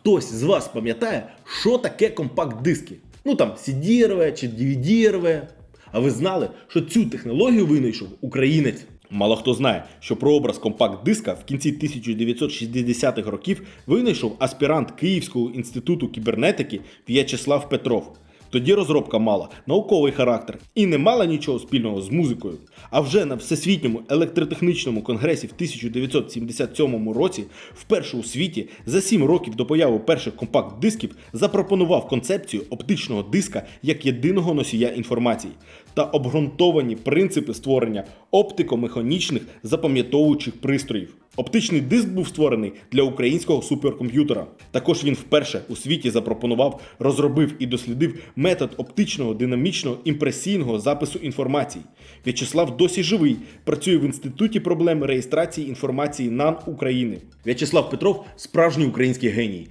хтось з вас пам'ятає, що таке компакт-диски? Ну там CD-РВ чи DVD-РВ. А ви знали, що цю технологію винайшов українець? Мало хто знає, що прообраз компакт-диска в кінці 1960-х років винайшов аспірант Київського інституту кібернетики В'ячеслав Петров. Тоді розробка мала науковий характер і не мала нічого спільного з музикою. А вже на Всесвітньому електротехнічному конгресі в 1977 році, вперше у світі, за 7 років до появи перших компакт-дисків, запропонував концепцію оптичного диска як єдиного носія інформації та обґрунтовані принципи створення оптико-механічних запам'ятовуючих пристроїв. Оптичний диск був створений для українського суперкомп'ютера. Також він вперше у світі запропонував, розробив і дослідив метод оптичного динамічного імпресійного запису інформації. В'ячеслав досі живий, працює в інституті проблем реєстрації інформації НАН України. В'ячеслав Петров справжній український геній.